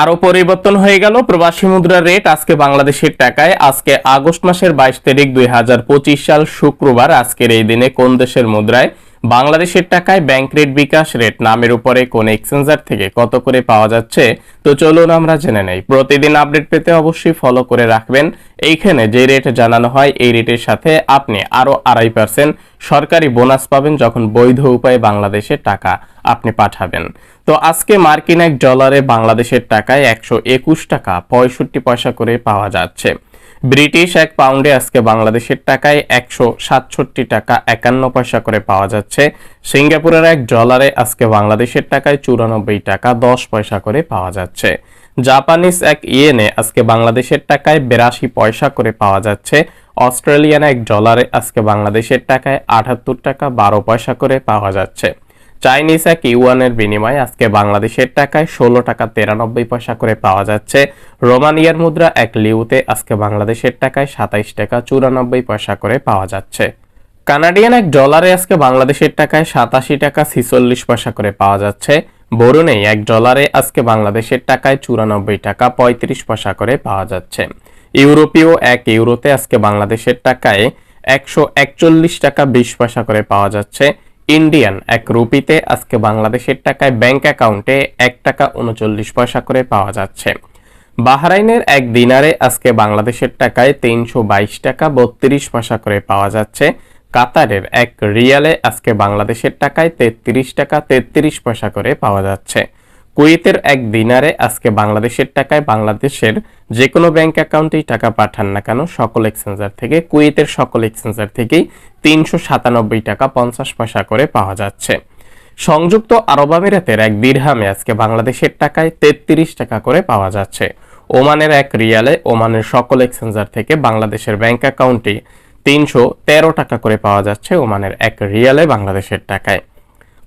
আরও পরিবর্তন হয়ে গেল। প্রবাসী মুদ্রার রেট আজকে বাংলাদেশের টাকায়, আজকে আগস্ট মাসের বাইশ তারিখ দুই হাজার পঁচিশ সাল শুক্রবার। আজকের এই দিনে কোন দেশের মুদ্রায় বাংলাদেশের টাকায় ব্যাংক রেট বিকাশ রেট নামের উপরে কোন এক্সচেঞ্জার থেকে কত করে পাওয়া যাচ্ছে? তো চলুন আমরা জেনে নেই। প্রতিদিন আপডেট পেতে অবশ্যই ফলো করে রাখবেন। এইখানে যে রেট জানানো হয়, এই রেটের সাথে আপনি আরও আড়াই পার্সেন্ট সরকারি বোনাস পাবেন যখন বৈধ উপায়ে বাংলাদেশের টাকা আপনি পাঠাবেন। তো আজকে মার্কিন এক ডলারে বাংলাদেশের টাকায় একশো একুশ টাকা পঁয়ষট্টি পয়সা করে পাওয়া যাচ্ছে। ব্রিটিশ এক পাউন্ডে আজকে বাংলাদেশের টাকায় একশো সাতষট্টি টাকা একান্ন পয়সা করে পাওয়া যাচ্ছে। সিঙ্গাপুরের এক ডলারে আজকে বাংলাদেশের টাকায় চুরানব্বই টাকা দশ পয়সা করে পাওয়া যাচ্ছে। জাপানিজ এক ইয়েনে আজকে বাংলাদেশের টাকায় বিরাশি পয়সা করে পাওয়া যাচ্ছে। অস্ট্রেলিয়ান এক ডলারে আজকে বাংলাদেশের টাকায় আটাত্তর টাকা বারো পয়সা করে পাওয়া যাচ্ছে। চাইনিজ এক ইউয়ানের বিনিময়ে আজকে বাংলাদেশের টাকায় ষোলো টাকা তেরানব্বই পয়সা করে পাওয়া যাচ্ছে। রোমানিয়ার মুদ্রা এক লিউতে আজকে বাংলাদেশের টাকায় সাতাইশ টাকা চুরানব্বই পয়সা করে পাওয়া যাচ্ছে। কানাডিয়ান এক ডলারে আজকে বাংলাদেশের টাকায় সাতাশি টাকা ছিচল্লিশ পয়সা করে পাওয়া যাচ্ছে। বরুণেই এক ডলারে আজকে বাংলাদেশের টাকায় চুরানব্বই টাকা পঁয়ত্রিশ পয়সা করে পাওয়া যাচ্ছে। ইউরোপীয় এক ইউরোতে আজকে বাংলাদেশের টাকায় একশো একচল্লিশ টাকা বিশ পয়সা করে পাওয়া যাচ্ছে। ইন্ডিয়ান এক রুপিতে আজকে বাংলাদেশের টাকায় ব্যাংক অ্যাকাউন্টে এক টাকা উনচল্লিশ পয়সা করে পাওয়া যাচ্ছে। বাহরাইনের এক দিনারে আজকে বাংলাদেশের টাকায় তিনশো বাইশ টাকা বত্রিশ পয়সা করে পাওয়া যাচ্ছে। কাতারের এক রিয়ালে আজকে বাংলাদেশের টাকায় তেত্রিশ টাকা তেত্রিশ পয়সা করে পাওয়া যাচ্ছে। কুয়েতের এক দিনারে আজকে বাংলাদেশের টাকায় বাংলাদেশের যে কোনো ব্যাংক অ্যাকাউন্টেই টাকা পাঠান না কেন, সকল এক্সচেঞ্জার থেকে, কুয়েতের সকল এক্সচেঞ্জার থেকেই তিনশো সাতানব্বই টাকা পঞ্চাশ পয়সা করে পাওয়া যাচ্ছে। সংযুক্ত আরব আমিরাতের এক দিরহামে আজকে বাংলাদেশের টাকায় তেত্রিশ টাকা করে পাওয়া যাচ্ছে। ওমানের এক রিয়ালে ওমানের সকল এক্সচেঞ্জার থেকে বাংলাদেশের ব্যাংক অ্যাকাউন্টে তিনশো তেরো টাকা করে পাওয়া যাচ্ছে ওমানের এক রিয়ালে বাংলাদেশের টাকায়।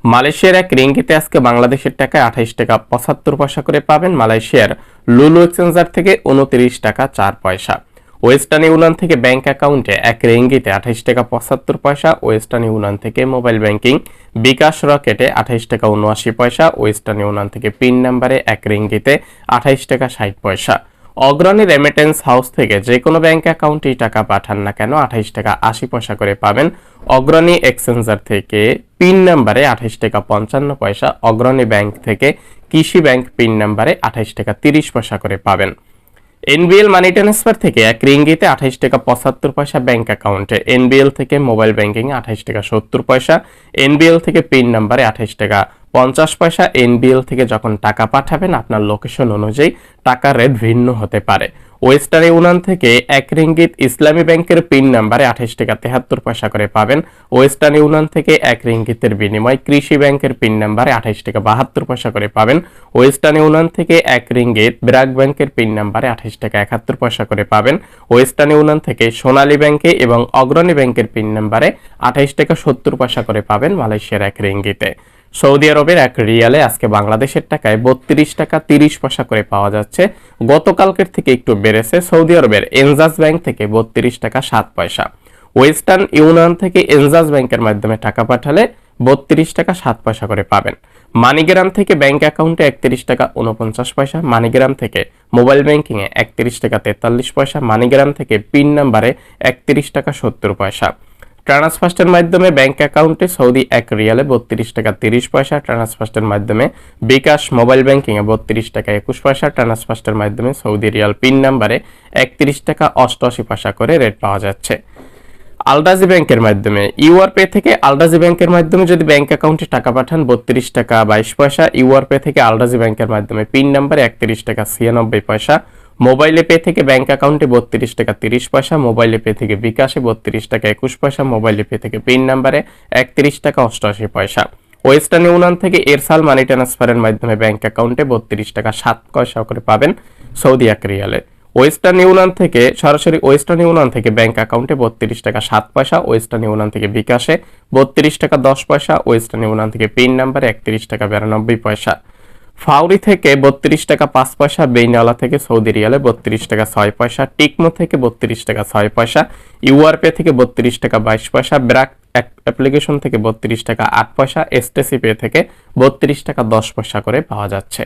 মালয়েশিয়ার এক রিঙ্গিতে আজকে বাংলাদেশের টাকায় আঠাইশ টাকা পঁচাত্তর পয়সা করে পাবেন মালয়েশিয়ার লুলু এক্সচেঞ্জার থেকে উনত্রিশ টাকা চার পয়সা। ওয়েস্টার্ন ইউনিয়ন থেকে ব্যাংক অ্যাকাউন্টে এক রিঙ্গিতে আঠাইশ টাকা পঁচাত্তর পয়সা, ওয়েস্টার্ন ইউনিয়ন থেকে মোবাইল ব্যাংকিং বিকাশ রকেটে আঠাইশ টাকা উনআশি পয়সা, ওয়েস্টার্ন ইউনিয়ন থেকে পিন নাম্বারে এক রিঙ্গিতে আঠাইশ টাকা ষাট পয়সা। অগ্রণী রেমিটেন্স হাউস থেকে যে কোনো ব্যাংক অ্যাকাউন্টেই টাকা পাঠান না কেন, আঠাইশ টাকা আশি পয়সা করে পাবেন। অগ্রণী এক্সচেঞ্জার থেকে পিন নাম্বারে আঠাইশ টাকা পঞ্চান্ন পয়সা, অগ্রণী ব্যাংক থেকে কৃষি ব্যাংক পিন নাম্বারে আঠাইশ টাকা তিরিশ পয়সা করে পাবেন। এনবিএল মানি ট্রান্সফার থেকে এক রিঙ্গিতে আঠাইশ টাকা পঁচাত্তর পয়সা ব্যাংক অ্যাকাউন্টে এনবিএল থেকে মোবাইল ব্যাংকিং আঠাইশ টাকা সত্তর পয়সা এনবিএল থেকে পিন নাম্বারে আঠাইশ টাকা পঞ্চাশ পয়সা এনবিএল থেকে যখন টাকা পাঠাবেন, আপনার লোকেশন অনুযায়ী টাকার রেট ভিন্ন হতে পারে। ওয়েস্টার্ন ইউনিয়ন থেকে এক রিঙ্গিত ইসলামী ব্যাংকের পিন নাম্বারে আঠাইশ টাকা তেহাত্তর পয়সা করে পাবেন। ওয়েস্টার্ন ইউনিয়ন থেকে এক রিঙ্গিতের বিনিময় কৃষি ব্যাংকের পিন নাম্বারে আঠাইশ টাকা বাহাত্তর পয়সা করে পাবেন। ওয়েস্টার্ন ইউনিয়ন থেকে এক রিঙ্গিত ব্র্যাক ব্যাংকের পিন নাম্বারে আঠাশ টাকা একাত্তর পয়সা করে পাবেন। ওয়েস্টার্ন ইউনিয়ন থেকে সোনালী ব্যাংকে এবং অগ্রণী ব্যাংকের পিন নাম্বারে আঠাশ টাকা সত্তর পয়সা করে পাবেন মালয়েশিয়ার এক রিঙ্গিতে। সৌদি আরবের এক রিয়ালে আজকে বাংলাদেশের টাকায় বত্রিশ টাকা তিরিশ পয়সা করে পাওয়া যাচ্ছে। গতকালকের থেকে একটু বেড়েছে। সৌদি আরবের এনজাস ব্যাংক থেকে বত্রিশ টাকা সাত পয়সা। ওয়েস্টার্ন ইউনিয়ন থেকে এনজাস ব্যাংকের মাধ্যমে টাকা পাঠালে বত্রিশ টাকা সাত পয়সা করে পাবেন। মানিগ্রাম থেকে ব্যাংক অ্যাকাউন্টে একত্রিশ টাকা উনপঞ্চাশ পয়সা। মানিগ্রাম থেকে মোবাইল ব্যাংকিংয়ে একত্রিশ টাকা তেতাল্লিশ পয়সা। মানিগ্রাম থেকে পিন নাম্বারে একত্রিশ টাকা সত্তর পয়সা। ট্রান্সফার্স্টের মাধ্যমে ব্যাংক অ্যাকাউন্টে সৌদি এক রিয়ালে বত্রিশ টাকা তিরিশ পয়সা, ট্রান্সফার্স্টের মাধ্যমে বিকাশ মোবাইল ব্যাংকিংয়ে বত্রিশ টাকা একুশ পয়সা, ট্রান্সফার্স্টের মাধ্যমে সৌদি রিয়াল পিন নাম্বারে একত্রিশ টাকা অষ্টআশি পয়সা করে রেট পাওয়া যাচ্ছে। আলডাজি ব্যাংকের মাধ্যমে ইউআর পে থেকে আলডাজি ব্যাংকের মাধ্যমে যদি ব্যাংক অ্যাকাউন্টে টাকা পাঠান বত্রিশ টাকা বাইশ পয়সা, ইউআর পে থেকে আলডাজি ব্যাংকের মাধ্যমে পিন নাম্বারে একত্রিশ টাকা ছিয়ানব্বই পয়সা মোবাইলে পে থেকে ব্যাংক অ্যাকাউন্টে বত্রিশ টাকা তিরিশ পয়সা, মোবাইলে পে থেকে বিকাশে বত্রিশ টাকা একুশ পয়সা, মোবাইলে পে থেকে পিন নাম্বারে একত্রিশ টাকা অষ্টআশি পয়সা। ওয়েস্টার্ন ইউনিয়ন থেকে এরসাল মানি ট্রান্সফারের মাধ্যমে ব্যাংক অ্যাকাউন্টে বত্রিশ টাকা সাত পয়সা করে পাবেন সৌদি এক রিয়ালে ওয়েস্টার্ন ইউনিয়ন থেকে, সরাসরি ওয়েস্টার্ন ইউনিয়ন থেকে ব্যাংক অ্যাকাউন্টে বত্রিশ টাকা সাত পয়সা, ওয়েস্টার্ন ইউনিয়ন থেকে বিকাশে বত্রিশ টাকা দশ পয়সা, ওয়েস্টার্ন ইউনিয়ন থেকে পিন নাম্বারে একত্রিশ টাকা বিরানব্বই পয়সা। ফাউরি থেকে বত্রিশ টাকা পাঁচ পয়সা বেইনালা থেকে সৌদি রিয়ালে বত্রিশ টাকা ছয় পয়সা, টিকমো থেকে বত্রিশ টাকা ছয় পয়সা, ইউআরপে থেকে বত্রিশ টাকা বাইশ পয়সা ব্র্যাক অ্যাপ্লিকেশন থেকে বত্রিশ টাকা আট পয়সা এসটেসিপে থেকে বত্রিশ টাকা দশ পয়সা করে পাওয়া যাচ্ছে।